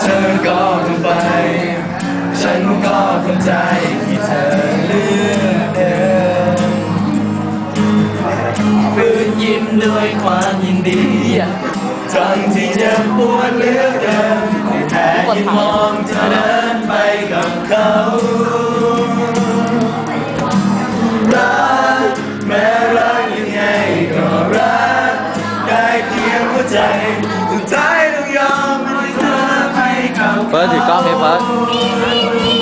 เธอก็คงไป ฉันก็คงใจที่เธอเลือกเดินฝืนยิ้มด้วยความยินดีทั้งที่เจ็บปวดเหลือเกินแต่แค่มองเธอเดินไปกับเขารักแม้รักยังไงก็รัก ได้เพียงหัวใจ ร์สถือกล้องเลยเฟิร์ส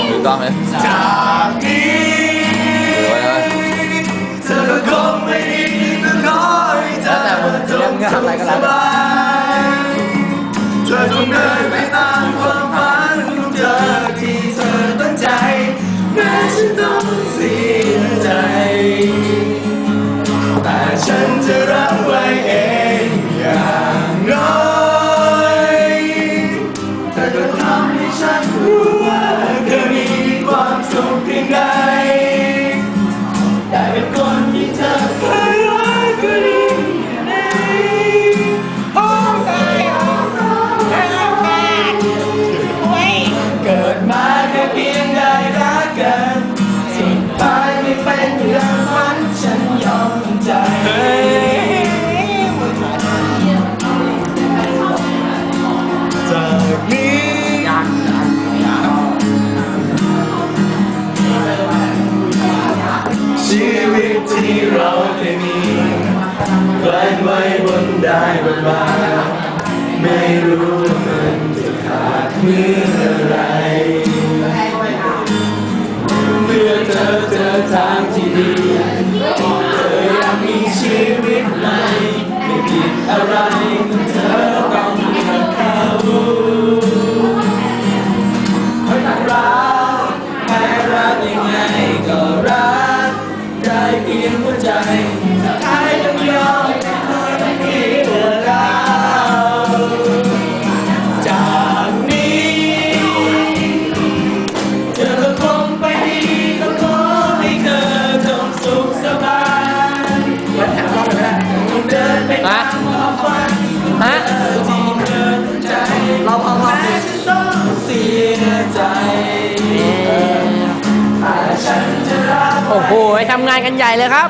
ถือกล้องเลยจากนี้เธอก็คงไม่ดีก็ขอให้อแล้วแต่มึงจะเล่นงสบายเธอจงเดินไปตามความฝันของเธอที่เธอตั้งใจแม้ฉันต้องเสียใจ แต่ฉันจะรับ ตที่เราได้มีแกล้งไว้บนได้บนบาไม่รู้ว่ามันจะขาดเมื่อไร เมื่อเธอเจอทางที่ดีเธออยากมีชีวิตใหม่ไม่ผิดอะไรเธอต้องเลือกเขารักแม้รักยังไงก็ โอ้โหทำงานกันใหญ่เลยครับ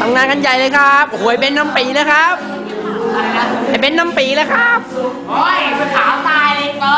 ทำงานกันใหญ่เลยครับโอ้โหเป็นน้ำปีแล้วครับไอ้เป็นน้ำปีแล้วครับโอ้ยไปขาวตายเลยก๊อ